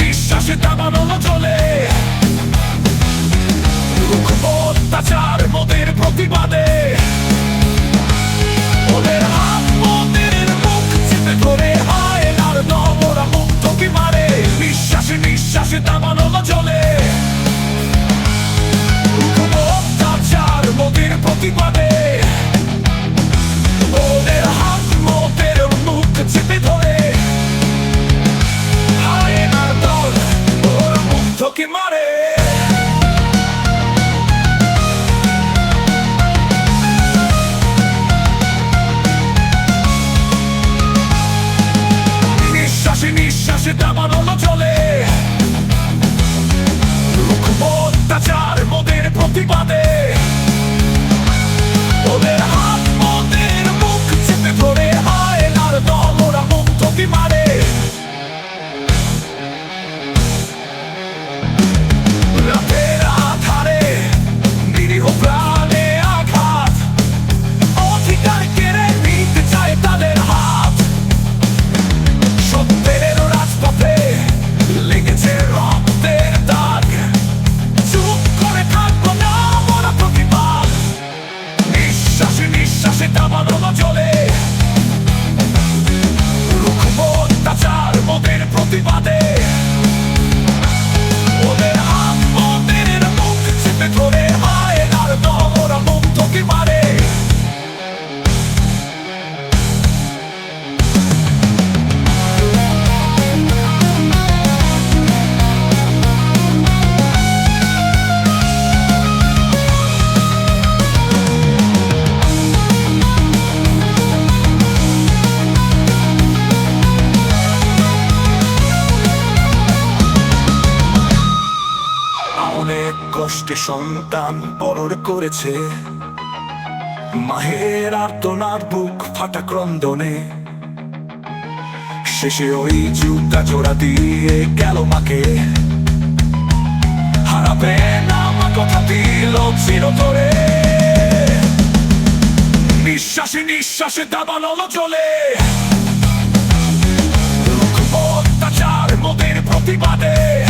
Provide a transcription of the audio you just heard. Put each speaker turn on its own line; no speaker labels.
নিঃশ্বাসে দাবানো চলে অত্যাচার মোদের প্রতিবাদে। দাবানো চলে। অত্যাচার মোদের প্রতিবাদে। ওদের হাত মোদের মুখ চেপে ধরে। আয়নার দল ওর মুগ্ধকে মারে অনেক কষ্টে সন্তান বড় করেছে। মাহের আর্তনাদ বুক ফাটা ক্রন্দনে। শেষে ওই জুতা জোড়া দিয়ে গেল মাকে। হারাবে না মা কথা দিল চিরতরে। নিঃশ্বাসে নিঃশ্বাসে দাবানো চলে মোদের প্রতিবাদে।